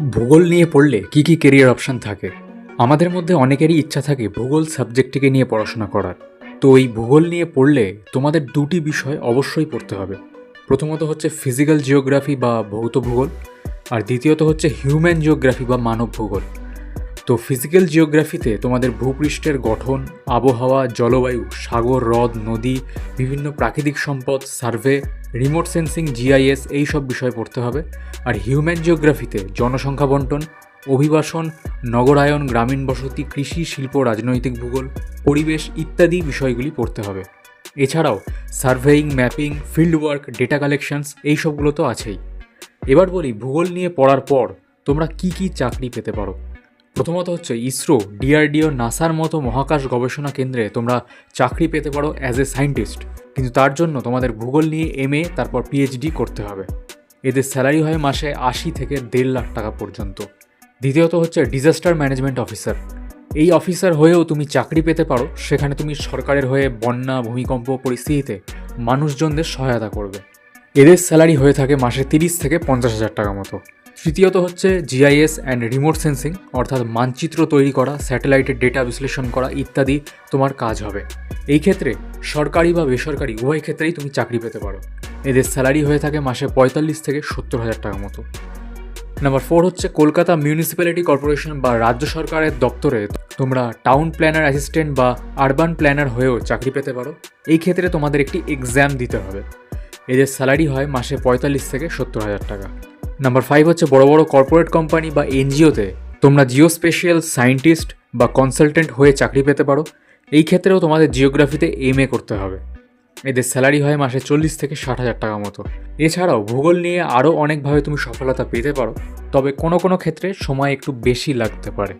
ভূগোল নিয়ে পড়লে কি কি কেরিয়ার অপশান থাকে? আমাদের মধ্যে অনেকেরই ইচ্ছা থাকে ভূগোল সাবজেক্টটিকে নিয়ে পড়াশোনা করার। তো এই ভূগোল নিয়ে পড়লে তোমাদের দুটি বিষয় অবশ্যই পড়তে হবে। প্রথমত হচ্ছে ফিজিক্যাল জিওগ্রাফি বা ভৌত ভূগোল, আর দ্বিতীয়ত হচ্ছে হিউম্যান জিওগ্রাফি বা মানব ভূগোল। তো ফিজিক্যাল জিওগ্রাফিতে তোমাদের ভূপৃষ্ঠের গঠন, আবহাওয়া, জলবায়ু, সাগর, হ্রদ, নদী, বিভিন্ন প্রাকৃতিক সম্পদ, সার্ভে রিমোট সেন্সিং জিআইএস এই সব বিষয় পড়তে হবে। আর হিউম্যান জিওগ্রাফিতে জনসংখ্যা বন্টন, অভিবাসন, নগরায়ন, গ্রামীণ বসতি, কৃষি, শিল্প, রাজনৈতিক ভূগোল, পরিবেশ ইত্যাদি বিষয়গুলি পড়তে হবে। এছাড়াও surveying mapping field work data collections এই সবগুলো তো আছেই। এবার বলি, ভূগোল নিয়ে পড়ার পর তোমরা কি কি চাকরি পেতে পারো? প্রথমত হচ্ছে ইসরো ডিআরডিও নাসার মতো মহাকাশ গবেষণা কেন্দ্রে তোমরা চাকরি পেতে পারো অ্যাজ এ সায়েন্টিস্ট কিন্তু তার জন্য তোমাদের ভূগোল নিয়ে এমএ তারপর পিএইচডি করতে হবে। এদের স্যালারি হয় মাসে আশি থেকে দেড় লাখ টাকা পর্যন্ত। দ্বিতীয়ত হচ্ছে ডিজাস্টার ম্যানেজমেন্ট অফিসার এই অফিসার হয়েও তুমি চাকরি পেতে পারো, সেখানে তুমি সরকারের হয়ে বন্যা, ভূমিকম্প, পরিস্থিতিতে মানুষজনদের সহায়তা করবে। এদের স্যালারি হয়ে থাকে মাসে তিরিশ থেকে পঞ্চাশ হাজার টাকা মতো। তৃতীয়ত হচ্ছে জিআইএস অ্যান্ড রিমোট সেন্সিং অর্থাৎ মানচিত্র তৈরি করা স্যাটেলাইটের ডেটা বিশ্লেষণ করা ইত্যাদি তোমার কাজ হবে। এই ক্ষেত্রে সরকারি বা বেসরকারি, উভয় ক্ষেত্রেই তুমি চাকরি পেতে পারো। এদের স্যালারি হয়ে থাকে মাসে পঁয়তাল্লিশ থেকে সত্তর হাজার টাকা মতো। নাম্বার ফোর হচ্ছে কলকাতা মিউনিসিপ্যালিটি কর্পোরেশন বা রাজ্য সরকারের দপ্তরে তোমরা টাউন প্ল্যানার অ্যাসিস্ট্যান্ট বা আরবান প্ল্যানার হয়েও চাকরি পেতে পারো। এই ক্ষেত্রে তোমাদের একটি এক্সাম দিতে হবে। এদের স্যালারি হয় মাসে পঁয়তাল্লিশ থেকে সত্তর হাজার টাকা। নাম্বার ফাইভ হচ্ছে বড় বড় কর্পোরেট কোম্পানি বা এনজিওতে তোমরা জিও স্পেশিয়াল সায়েন্টিস্ট বা কনসালটেন্ট হয়ে চাকরি পেতে পারো। এই ক্ষেত্রেও তোমাদের জিওগ্রাফিতে এম এ করতে হবে। এদের স্যালারি হয় মাসে চল্লিশ থেকে ষাট হাজার টাকা মতো। এছাড়াও ভূগোল নিয়ে আরও অনেকভাবে তুমি সফলতা পেতে পারো, তবে কোনো কোনো ক্ষেত্রে সময় একটু বেশি লাগতে পারে।